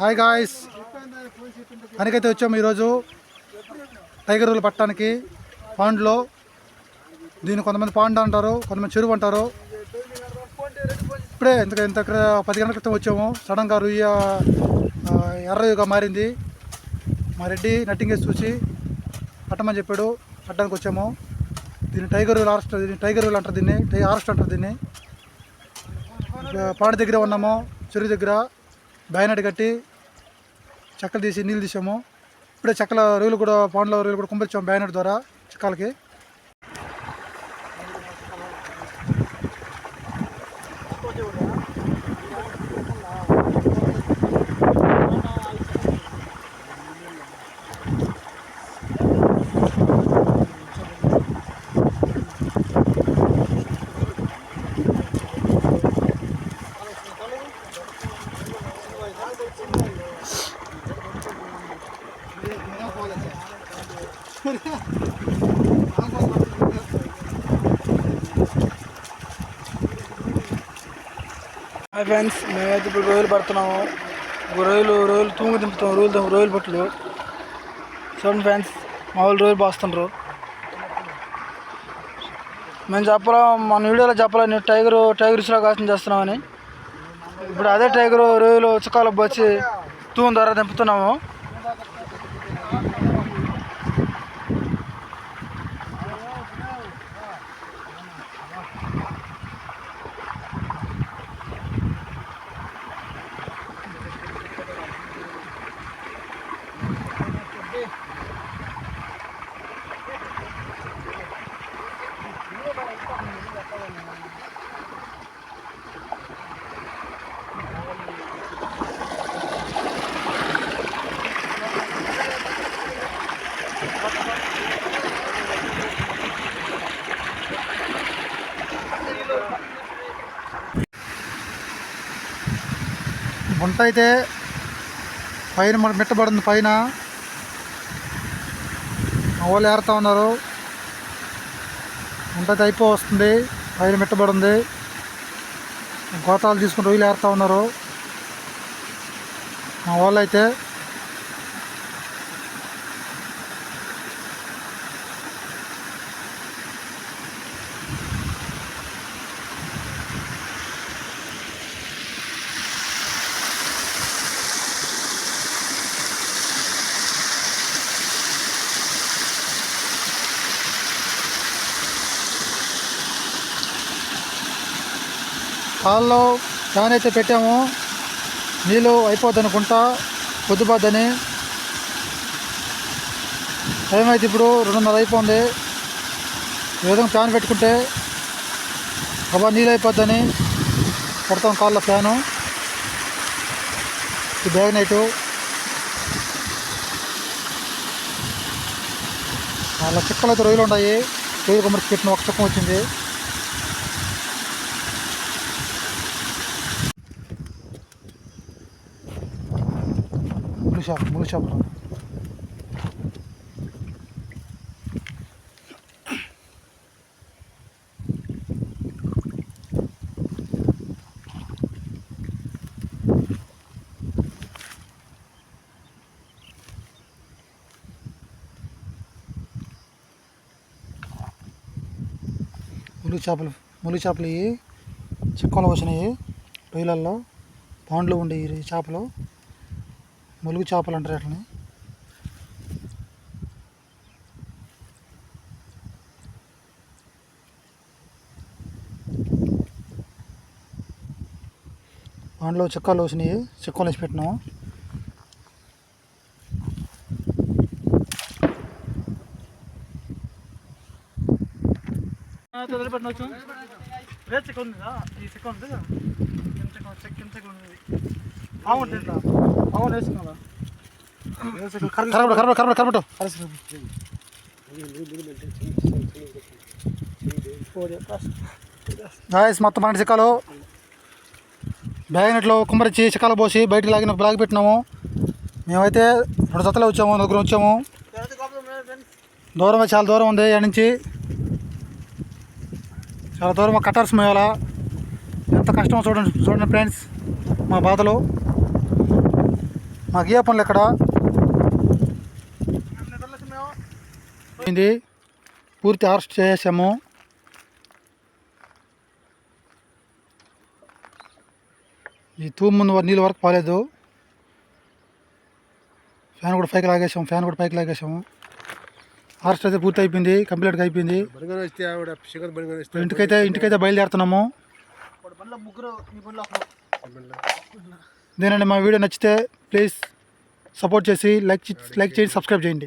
Hi guys పనికైతే వచ్చాము ఈరోజు tiger rule పట్టడానికి పాండ్లో. దీన్ని కొంతమంది పాండ్ అంటారు కొంతమంది చెరువు అంటారు. ఇప్పుడే ఇంత ఇంత పది గంటల క్రితం వచ్చాము. సడన్గా రుయ్య ఎర్రయుగా మారింది. మా రెడ్డి నట్టింగ్ వేసి చూసి పట్టమని చెప్పాడు. పట్టడానికి వచ్చాము. దీన్ని టైగర్ రూల్ ఆరెస్ట్ దీన్ని టైగర్ రూల్ అంటారు దీన్ని. టై ఆరెస్ట్ అంటారు దీన్ని. పాడి దగ్గర ఉన్నాము చెరువు దగ్గర. బ్యానెట్ కట్టి చెక్కలు తీసి నీళ్ళు తీసాము. ఇప్పుడే చెక్కల రొయ్యలు కూడా పాండ్ల రొయ్యలు కూడా కుంపరిచాము బ్యానెట్ ద్వారా చెక్కలకి. హాయ్ ఫ్రెండ్స్ మేమైతే ఇప్పుడు రొయ్యలు పడుతున్నాము. ఒక రొయ్యలు రొయ్యలు తూము దింపుతాం రొయ్యలు దింపు- రొయ్యలు పట్టుడు చూడండి ఫ్రెండ్స్ మా వాళ్ళు రొయ్యలు బాస్తుండ్రు మేము చెప్పలే మన వీడియోలో చెప్పలే నేను టైగర్ టైగర్ ఇసులో కాసం చేస్తున్నామని. ఇప్పుడు అదే టైగర్ రొయ్యలు చుక్కాలకు వచ్చి తూము ద్వారా దింపుతున్నాము. గుంట అయితే పైన మన మిట్టబడింది పైన. మా వాళ్ళు ఏరుతా ఉన్నారు. గుంట అయితే అయిపో వస్తుంది పైన మిట్టబడింది గోతాలు తీసుకుని రొయ్యలు ఏరుతా ఉన్నారు. మా వాళ్ళు అయితే కాల్లో ఫ్యాన్ అయితే పెట్టాము. నీళ్ళు అయిపోద్ది అనుకుంటా పొద్దుపోద్దని. టైం అయితే ఇప్పుడు రెండున్నర అయిపోయింది. ఈ విధంగా ఫ్యాన్ పెట్టుకుంటే అబ్బా నీళ్ళు అయిపోద్దని పెడతాం కాళ్ళ ఫ్యాను. ఈ బ్యాగ్ నైటు. వాళ్ళ చిక్కలు అయితే రొయ్యలు ఉన్నాయి. రొయ్యలు కొమ్మరికి పెట్టిన ఒక చుక్కం వచ్చింది. ములు చేప ములు చేపలు ములు చేపలు ములు చేపలు ఇవి చిక్కలు వచ్చినాయి రొయ్యలల్లో పాండ్లు ఉండే ఈ చేపలు. ములుగు చేపలు అంటారు వాటిని. దాంట్లో చిక్కాలు వచ్చినాయి. చిక్కలు వేసి పెట్టినాము వదిలిపెట్టవచ్చు రేట్ చెక్క ఉంది ఈ చెక్క ఉంది చెక్క చెక్క చెక్క ఉంది. బాగుంటుంది ఎంత బాగుంది వేసుకున్నా కరబడు కరబడు కరబడు కరబడు గాయస్ మొత్తం పన్నెండు చిక్కలు. బ్యాగ్ నెట్లో కుమ్మరిచ్చి చిక్కలు పోసి బయటికి లాగిన బ్లాగ్ పెట్టినాము. మేమైతే రెండు జతలు వచ్చాము నలుగురు వచ్చాము. దూరం చాలా దూరం ఉంది ఇక్కడ నుంచి. చాలా దూరం కట్టాల్సి మేయాల ఎంత కష్టమో చూడండి చూడండి ఫ్రెండ్స్ మా బాధలు. మాకు ఏ పనులు ఎక్కడ? ఇది పూర్తి అరెస్ట్ చేసాము. ఈ తూము ముందు నీళ్ళ వరకు పోలేదు. ఫ్యాన్ కూడా పైకి లాగేసాము ఫ్యాన్ కూడా పైకి లాగేసాము. అరెస్ట్ అయితే పూర్తి అయిపోయింది కంప్లీట్గా అయిపోయింది. ఇంటికైతే ఇంటికైతే బయలుదేరుతున్నాము. దేనండి మా వీడియో నచ్చితే ప్లీజ్ సపోర్ట్ చేసి లైక్ లైక్ చేయండి సబ్స్క్రైబ్ చేయండి.